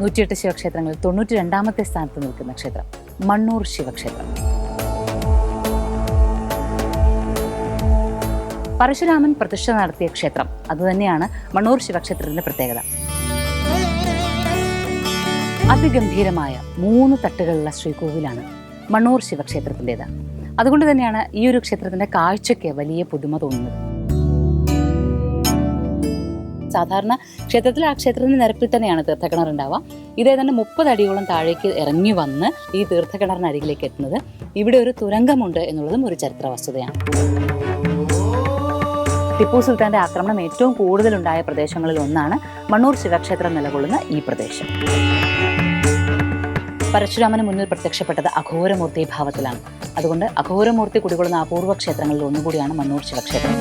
നൂറ്റിയെട്ട് ശിവക്ഷേത്രങ്ങളിൽ തൊണ്ണൂറ്റി രണ്ടാമത്തെ സ്ഥാനത്ത് നിൽക്കുന്ന ക്ഷേത്രം മണ്ണൂർ ശിവക്ഷേത്രം. പരശുരാമൻ പ്രതിഷ്ഠ നടത്തിയ ക്ഷേത്രം അതുതന്നെയാണ് മണ്ണൂർ ശിവക്ഷേത്രത്തിന്റെ പ്രത്യേകത. അതിഗംഭീരമായ മൂന്ന് തട്ടുകളുള്ള ശ്രീകോവിലാണ് മണ്ണൂർ ശിവക്ഷേത്രത്തിന്റെത്. അതുകൊണ്ട് തന്നെയാണ് ഈ ഒരു ക്ഷേത്രത്തിന്റെ കാഴ്ചയ്ക്ക് വലിയ പുതുമ തോന്നുന്നത്. സാധാരണ ക്ഷേത്രത്തിൽ ആ ക്ഷേത്രത്തിന്റെ നിരപ്പിൽ തന്നെയാണ് തീർത്ഥക്കിണർ ഉണ്ടാവുക ഇതേ തന്നെ മുപ്പത് അടിയോളം താഴേക്ക് ഇറങ്ങി വന്ന് ഈ തീർത്ഥക്കിണറിനരികിലേക്ക് എത്തുന്നത്. ഇവിടെ ഒരു തുരങ്കമുണ്ട് എന്നുള്ളതും ഒരു ചരിത്ര വസ്തുതയാണ് ടിപ്പു സുൽത്താന്റെ ആക്രമണം ഏറ്റവും കൂടുതലുണ്ടായ പ്രദേശങ്ങളിൽ ഒന്നാണ് മണ്ണൂർ ശിവക്ഷേത്രം നിലകൊള്ളുന്ന ഈ പ്രദേശം. പരശുരാമന് മുന്നിൽ പ്രത്യക്ഷപ്പെട്ടത് അഘോരമൂർത്തി ഭാവത്തിലാണ്. അതുകൊണ്ട് അഘോരമൂർത്തി കുടികൊള്ളുന്ന അപൂർവ ക്ഷേത്രങ്ങളിൽ ഒന്നുകൂടിയാണ് മണ്ണൂർ ശിവക്ഷേത്രം.